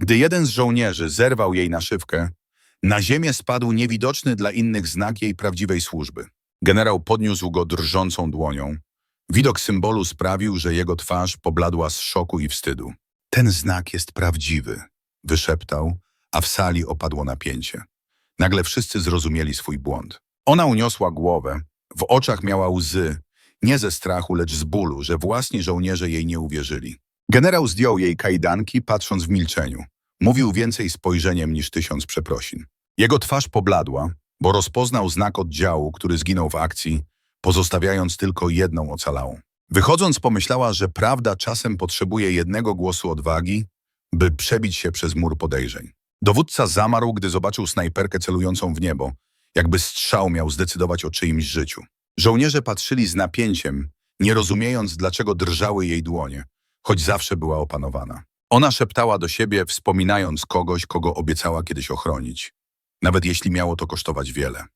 Gdy jeden z żołnierzy zerwał jej naszywkę, na ziemię spadł niewidoczny dla innych znak jej prawdziwej służby. Generał podniósł go drżącą dłonią. Widok symbolu sprawił, że jego twarz pobladła z szoku i wstydu. Ten znak jest prawdziwy, wyszeptał, a w sali opadło napięcie. Nagle wszyscy zrozumieli swój błąd. Ona uniosła głowę, w oczach miała łzy, nie ze strachu, lecz z bólu, że własni żołnierze jej nie uwierzyli. Generał zdjął jej kajdanki, patrząc w milczeniu. Mówił więcej spojrzeniem niż tysiąc przeprosin. Jego twarz pobladła, bo rozpoznał znak oddziału, który zginął w akcji, pozostawiając tylko jedną ocalałą. Wychodząc pomyślała, że prawda czasem potrzebuje jednego głosu odwagi, by przebić się przez mur podejrzeń. Dowódca zamarł, gdy zobaczył snajperkę celującą w niebo, jakby strzał miał zdecydować o czyimś życiu. Żołnierze patrzyli z napięciem, nie rozumiejąc, dlaczego drżały jej dłonie, choć zawsze była opanowana. Ona szeptała do siebie, wspominając kogoś, kogo obiecała kiedyś ochronić, nawet jeśli miało to kosztować wiele.